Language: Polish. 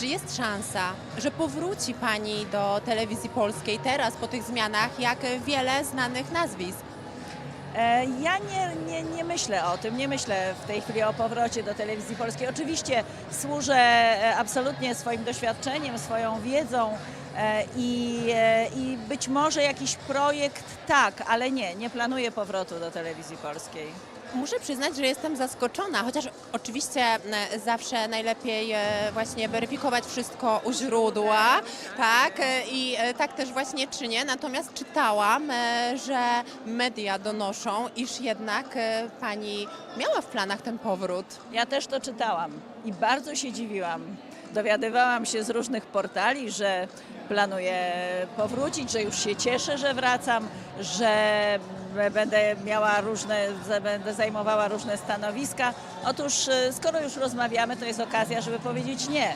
Czy jest szansa, że powróci Pani do telewizji polskiej teraz po tych zmianach, jak wiele znanych nazwisk? E, Ja nie, nie, nie myślę o tym, nie myślę w tej chwili o powrocie do telewizji polskiej. Oczywiście służę e, absolutnie swoim doświadczeniem, swoją wiedzą e, i, i być może jakiś projekt tak, ale nie, nie planuję powrotu do telewizji polskiej. Muszę przyznać, że jestem zaskoczona, chociaż oczywiście e, zawsze najlepiej e, właśnie weryfikować wszystko u źródła, tak, e, i tak też właśnie czynię. Natomiast czytałam, że media donoszą, iż jednak pani miała w planach ten powrót. Ja też to czytałam i bardzo się dziwiłam. Dowiadywałam się z różnych portali, że planuję powrócić, że już się cieszę, że wracam, że będę miała różne, że będę zajmowała różne stanowiska. Otóż e, skoro już rozmawiamy, to jest okazja, żeby powiedzieć nie.